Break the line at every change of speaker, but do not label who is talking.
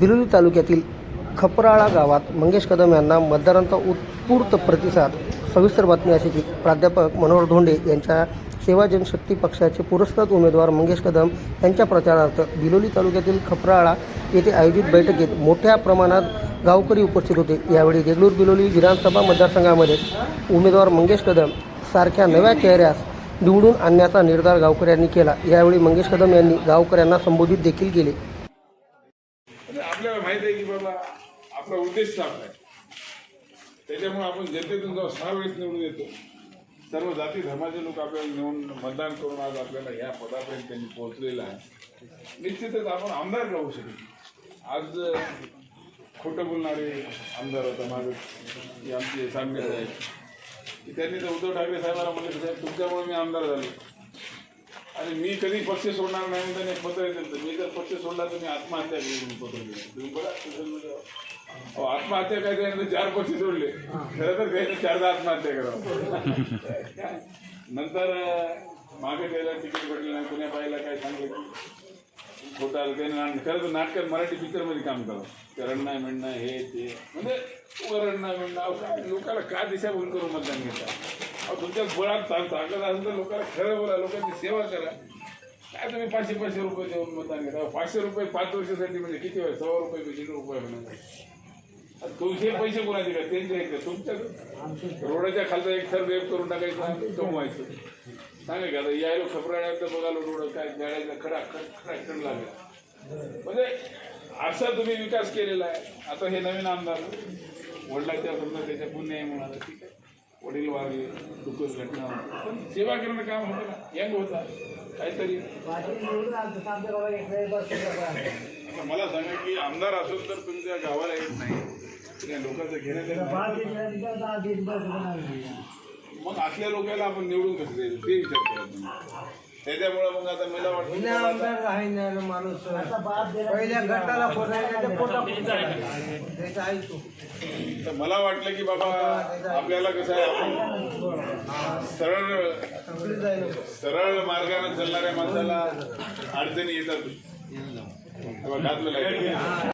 बिलोली तालुक्यातील खपराळा गावात मंगेश कदम यांना मतदारांचा उत्स्फूर्त प्रतिसाद. सविस्तर बातमी अशी की प्राध्यापक मनोहर धोंडे यांच्या सेवा जनशक्ती पक्षाचे पुरस्कृत उमेदवार मंगेश कदम यांच्या प्रचारार्थ बिलोली तालुक्यातील खपराळा येथे आयोजित बैठकीत मोठ्या प्रमाणात गावकरी उपस्थित होते. यावेळी देगलूर बिलोली विधानसभा मतदारसंघामध्ये उमेदवार मंगेश कदम सारख्या नव्या चेहऱ्यास निवडून आणण्याचा निर्धार गावकऱ्यांनी केला. यावेळी मंगेश कदम यांनी गावकऱ्यांना संबोधित देखील केले.
आपल्याला माहीत आहे की बाबा आपला उद्देश साफ आहे. त्याच्यामुळे आपण जनतेतून जाऊ सहा वेळेस निवडून येतो. सर्व जाती धर्माचे लोक आपल्याला निवडून मतदान करून आज आपल्याला ह्या पदापर्यंत त्यांनी पोहोचलेलं आहे. निश्चितच आपण आमदार राहू शकतो. आज खोटं बोलणारे आमदार होता माझं आमचे सामने आहेत. की त्यांनी तर उद्धव ठाकरे साहेबांना म्हणले साहेब तुमच्यामुळे मी आमदार झालो. आणि मी कधी पक्ष सोडणार नाही म्हणून त्याने पत्र दिलं मी जर पक्ष सोडला तर मी आत्महत्या केली म्हणून पत्र दिलं तुम्ही बघा अहो, आत्महत्या काय त्यानंतर चार पक्ष सोडले. खरं तर त्याने चारदा आत्महत्या करावं. नंतर मागे त्याला तिकीट भेटलं नाही पुण्या पाहिला काय सांगितलं? खोटा आलं त्याने खरं तर नाटकात मराठी पिक्चरमध्ये काम करावं. करणं नाही म्हणणं हे ते. म्हणजे वरण नाही म्हणणं काय लोकांना का दिशाभूल करून मतदान घेतात तुमच्या बळात ता- ताकद असेल तर लोकांना खरं बोला लोकांची सेवा करा. काय तुम्ही पाचशे पाचशे रुपये देऊन मतदान घेता पाचशे रुपये पाच वर्षासाठी म्हणजे किती वेळ सव्वा रुपये म्हणजे दीड रुपये होणार. तुमचे पैसे कोणाचे का त्यांचे आहेत का? तुमच्या रोडाच्या खालचा एक थर वेप करून टाकायचा कमवायचं. सांगा का आता यायलो खबरायला तर बघालो रोड काय गाड्याचा खडा खडा खड लागला. म्हणजे असा तुम्ही विकास केलेला आहे. आता हे नवीन आमदार वडिलाच्या समजा त्याच्या पुण्य आहे म्हणाला ठीक आहे. वडील वारले दुःखच घटना. पण सेवा करणं काम होतं ना. यंग होता. काहीतरी. मला सांगा की आमदार असेल तर तुमच्या गावाला येत नाही. लोकांचं घेण्यात मग असल्या लोकांना आपण निवडून कसं ते विचार करा तुम्ही. त्याच्यामुळे मग आता मला वाटतं
माणूस. पहिल्या गटाला
तर मला वाटलं की बाबा आपल्याला कसं आहे आपण सरळ सरळ मार्गाने चालणाऱ्या माणसाला अडचणी येतात. घातलेलं आहे